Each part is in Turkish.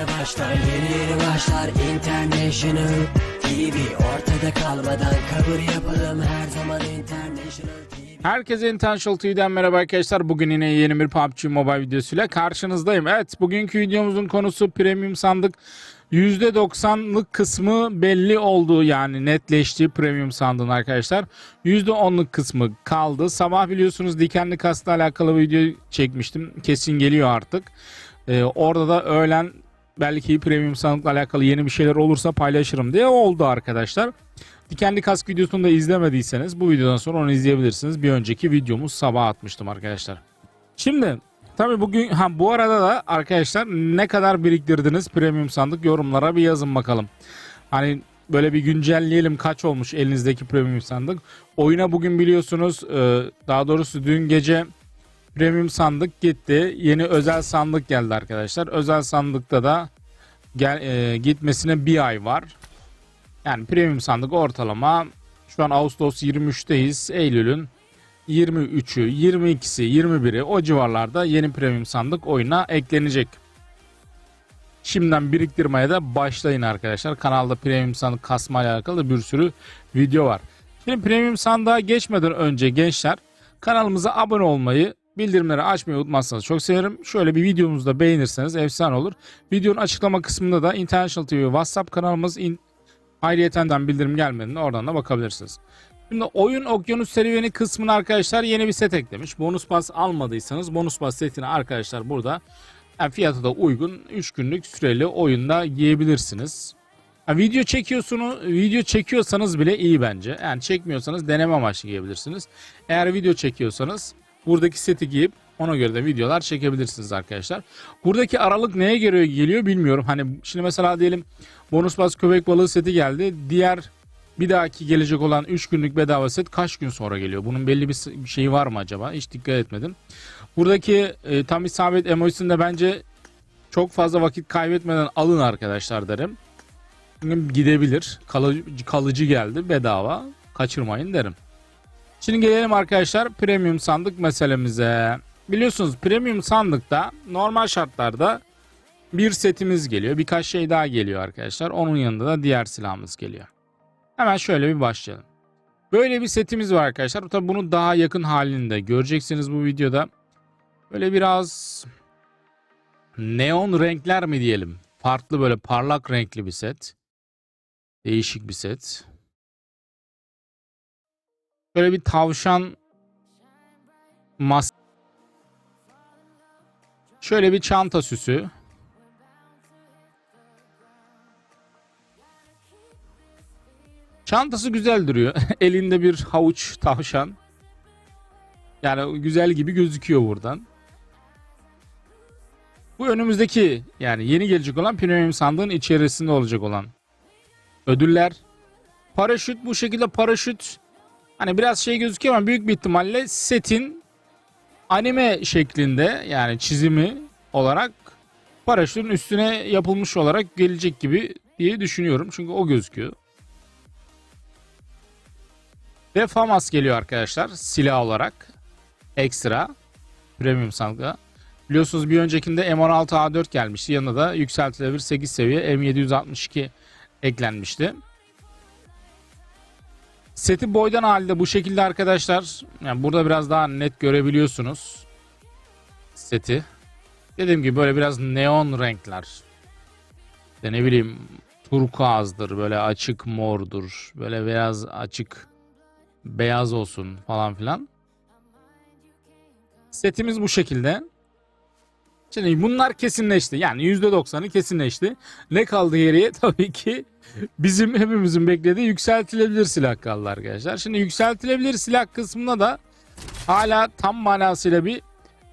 yeni başlar Yeni yeni başlar International TV Ortada kalmadan kabul yapalım Her zaman International TV Herkese Intentional TV'den merhaba arkadaşlar. Bugün yine yeni bir PUBG Mobile videosuyla karşınızdayım. Evet bugünkü videomuzun konusu premium sandık. %90'lık kısmı belli oldu yani netleşti premium sandığın arkadaşlar. %10'luk kısmı kaldı. Sabah biliyorsunuz dikenli kasla alakalı bir video çekmiştim. Kesin geliyor artık. Ee, orada da öğlen belki premium sandıkla alakalı yeni bir şeyler olursa paylaşırım diye oldu arkadaşlar. Dikenli kask videosunu da izlemediyseniz bu videodan sonra onu izleyebilirsiniz. Bir önceki videomuz sabah atmıştım arkadaşlar. Şimdi tabi bugün ha bu arada da arkadaşlar ne kadar biriktirdiniz premium sandık yorumlara bir yazın bakalım. Hani böyle bir güncelleyelim kaç olmuş elinizdeki premium sandık. Oyuna bugün biliyorsunuz e, daha doğrusu dün gece premium sandık gitti. Yeni özel sandık geldi arkadaşlar. Özel sandıkta da gel, e, gitmesine bir ay var. Yani premium sandık ortalama şu an Ağustos 23'teyiz. Eylül'ün 23'ü, 22'si, 21'i o civarlarda yeni premium sandık oyuna eklenecek. Şimdiden biriktirmeye de başlayın arkadaşlar. Kanalda premium sandık kasma ile alakalı bir sürü video var. Şimdi premium sandığa geçmeden önce gençler kanalımıza abone olmayı, bildirimleri açmayı unutmazsanız çok sevinirim. Şöyle bir videomuzu da beğenirseniz efsane olur. Videonun açıklama kısmında da International TV WhatsApp kanalımız in Ayrıyeten bildirim gelmediğinde oradan da bakabilirsiniz. Şimdi oyun okyanus serüveni kısmına arkadaşlar yeni bir set eklemiş. Bonus pas almadıysanız bonus pas setini arkadaşlar burada yani fiyatı da uygun 3 günlük süreli oyunda giyebilirsiniz. Yani video çekiyorsunuz, video çekiyorsanız bile iyi bence. Yani çekmiyorsanız deneme amaçlı giyebilirsiniz. Eğer video çekiyorsanız buradaki seti giyip ona göre de videolar çekebilirsiniz arkadaşlar. Buradaki aralık neye göre geliyor bilmiyorum. Hani şimdi mesela diyelim bonus bas köpek balığı seti geldi. Diğer bir dahaki gelecek olan 3 günlük bedava set kaç gün sonra geliyor? Bunun belli bir şeyi var mı acaba? Hiç dikkat etmedim. Buradaki e, tam isabet emojisinde bence çok fazla vakit kaybetmeden alın arkadaşlar derim. Gidebilir. Kalıcı, kalıcı geldi bedava. Kaçırmayın derim. Şimdi gelelim arkadaşlar premium sandık meselemize. Biliyorsunuz premium sandıkta normal şartlarda bir setimiz geliyor. Birkaç şey daha geliyor arkadaşlar. Onun yanında da diğer silahımız geliyor. Hemen şöyle bir başlayalım. Böyle bir setimiz var arkadaşlar. Tabi bunu daha yakın halinde göreceksiniz bu videoda. Böyle biraz neon renkler mi diyelim. Farklı böyle parlak renkli bir set. Değişik bir set. Böyle bir tavşan mas Şöyle bir çanta süsü. Çantası güzel duruyor. Elinde bir havuç tavşan. Yani güzel gibi gözüküyor buradan. Bu önümüzdeki yani yeni gelecek olan premium sandığın içerisinde olacak olan ödüller. Paraşüt bu şekilde paraşüt hani biraz şey gözüküyor ama büyük bir ihtimalle setin anime şeklinde yani çizimi olarak paraşütün üstüne yapılmış olarak gelecek gibi diye düşünüyorum. Çünkü o gözüküyor. Ve FAMAS geliyor arkadaşlar silah olarak. Ekstra. Premium sandığa. Biliyorsunuz bir öncekinde M16A4 gelmişti. Yanına da yükseltilebilir 8 seviye M762 eklenmişti. Seti boydan halde bu şekilde arkadaşlar. Yani burada biraz daha net görebiliyorsunuz. Seti. Dediğim gibi böyle biraz neon renkler. İşte ne bileyim turkuazdır, böyle açık mordur, böyle biraz açık beyaz olsun falan filan. Setimiz bu şekilde. Şimdi bunlar kesinleşti. Yani %90'ı kesinleşti. Ne kaldı geriye? Tabii ki bizim hepimizin beklediği yükseltilebilir silah kaldı arkadaşlar. Şimdi yükseltilebilir silah kısmında da hala tam manasıyla bir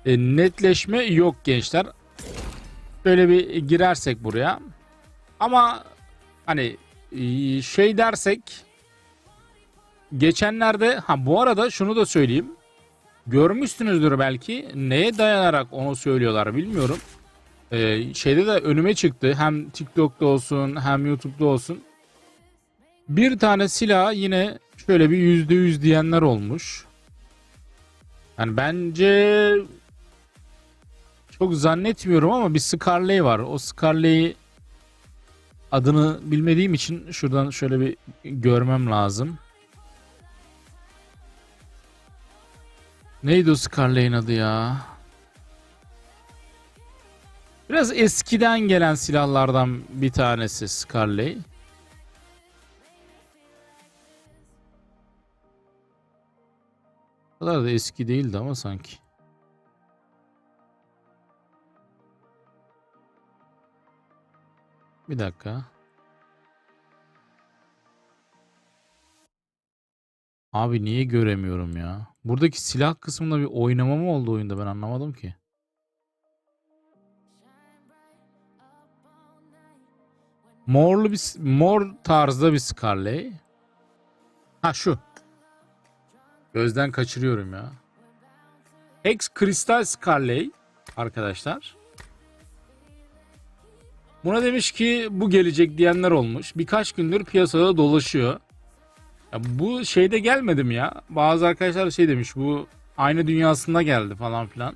e, netleşme yok gençler. Böyle bir girersek buraya. Ama hani e, şey dersek geçenlerde ha bu arada şunu da söyleyeyim. Görmüşsünüzdür belki. Neye dayanarak onu söylüyorlar bilmiyorum. Ee, şeyde de önüme çıktı. Hem TikTok'ta olsun hem YouTube'da olsun. Bir tane silah yine şöyle bir yüzde yüz diyenler olmuş. Yani bence çok zannetmiyorum ama bir Scarlet var. O Scarlet'i adını bilmediğim için şuradan şöyle bir görmem lazım. Neydi o Scarlet'in adı ya? Biraz eskiden gelen silahlardan bir tanesi Scarlet. O kadar da eski değildi ama sanki. Bir dakika. Abi niye göremiyorum ya? Buradaki silah kısmında bir oynama mı oldu oyunda ben anlamadım ki. Morlu bir mor tarzda bir Scarlet. Ha şu. Gözden kaçırıyorum ya. Hex Kristal Scarlet arkadaşlar. Buna demiş ki bu gelecek diyenler olmuş. Birkaç gündür piyasada dolaşıyor. Bu şeyde gelmedim ya. Bazı arkadaşlar şey demiş bu aynı dünyasında geldi falan filan.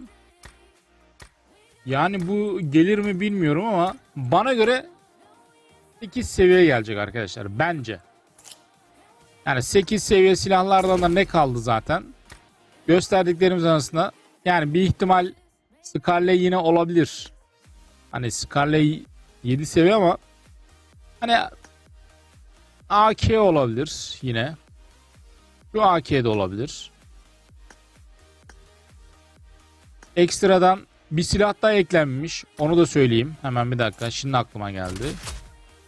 Yani bu gelir mi bilmiyorum ama bana göre 8 seviye gelecek arkadaşlar bence. Yani 8 seviye silahlardan da ne kaldı zaten? Gösterdiklerimiz arasında yani bir ihtimal Scarlet yine olabilir. Hani Scarlet 7 seviye ama hani AK olabilir yine. Şu AK de olabilir. Ekstradan bir silah daha eklenmiş. Onu da söyleyeyim. Hemen bir dakika. Şimdi aklıma geldi.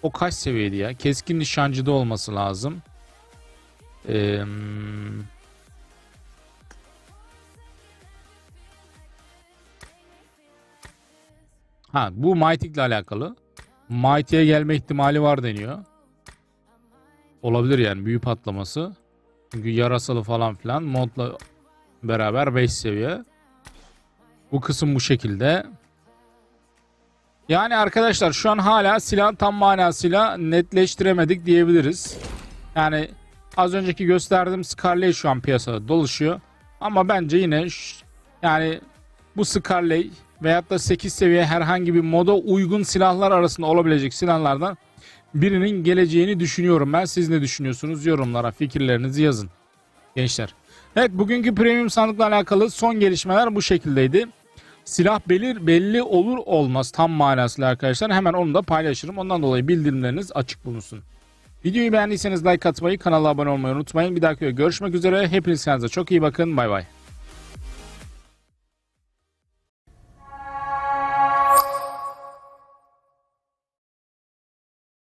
O kaç seviyeydi ya? Keskin nişancıda olması lazım. Eee... Ha bu ile alakalı. Mighty'ye gelme ihtimali var deniyor. Olabilir yani büyü patlaması. Çünkü yarasalı falan filan modla beraber 5 seviye. Bu kısım bu şekilde. Yani arkadaşlar şu an hala silahın tam manasıyla netleştiremedik diyebiliriz. Yani az önceki gösterdiğim Scarlet şu an piyasada dolaşıyor. Ama bence yine yani bu Scarlet veyahut da 8 seviye herhangi bir moda uygun silahlar arasında olabilecek silahlardan birinin geleceğini düşünüyorum ben. Siz ne düşünüyorsunuz? Yorumlara fikirlerinizi yazın gençler. Evet bugünkü premium sandıkla alakalı son gelişmeler bu şekildeydi. Silah belir belli olur olmaz tam manasıyla arkadaşlar. Hemen onu da paylaşırım. Ondan dolayı bildirimleriniz açık bulunsun. Videoyu beğendiyseniz like atmayı, kanala abone olmayı unutmayın. Bir dahaki görüşmek üzere. Hepiniz kendinize çok iyi bakın. Bay bay.